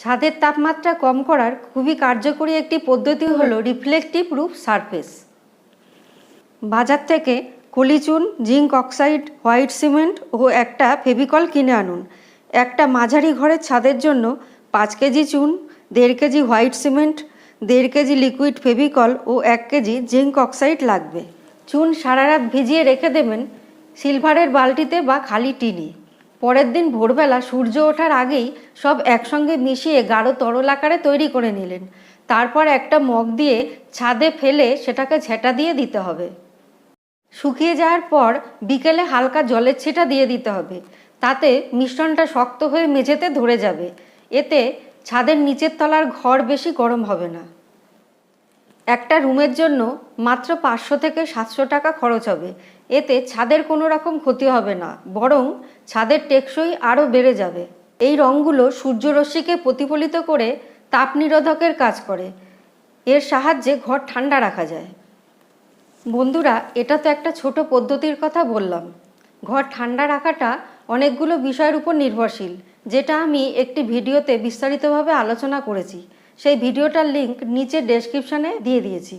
ছাদের তাপমাত্রা কম করার খুবই কার্যকরী একটি পদ্ধতি হলো রিফ্লেকটিভ রুফ সারফেস বাজার থেকে কলিচুন, জিঙ্ক অক্সাইড, হোয়াইট সিমেন্ট ও একটা ফেভিকল কিনে আনুন। একটা মাঝারি ঘরের ছাদের জন্য পাঁচ কেজি চুন, দেড় কেজি হোয়াইট সিমেন্ট, দেড় কেজি লিকুইড ফেভিকল ও এক কেজি জিঙ্ক অক্সাইড লাগবে। চুন সারা রাত ভিজিয়ে রেখে দেবেন সিলভারের বালতিতে বা খালি টিনে। পরের দিন ভোরবেলা সূর্য ওঠার আগেই সব একসঙ্গে মিশিয়ে গাঢ় তরল আকারে তৈরি করে নিলেন। তারপর একটা মগ দিয়ে ছাদে ফেলে সেটাকে ঝেঁটা দিয়ে দিতে হবে। শুকিয়ে যাওয়ার পর বিকেলে হালকা জলের ছিটা দিয়ে দিতে হবে। তাতে মিশ্রণটা শক্ত হয়ে মেঝেতে ধরে যাবে। এতে ছাদের নিচের তলার ঘর বেশি গরম হবে না। একটা রুমের জন্য মাত্র পাঁচশো থেকে সাতশো টাকা খরচ হবে। এতে ছাদের কোনো রকম ক্ষতি হবে না, বরং ছাদের টেকসই আরও বেড়ে যাবে। এই রঙগুলো সূর্যরশ্মিকে প্রতিফলিত করে তাপ নিরোধকের কাজ করে। এর সাহায্যে ঘর ঠান্ডা রাখা যায়। বন্ধুরা, এটা তো একটা ছোট পদ্ধতির কথা বললাম। ঘর ঠান্ডা রাখাটা অনেকগুলো বিষয়ের উপর নির্ভরশীল, যেটা আমি একটি ভিডিওতে বিস্তারিতভাবে আলোচনা করেছি। সেই ভিডিওটার লিঙ্ক নিচে ডেসক্রিপশানে দিয়ে দিয়েছি।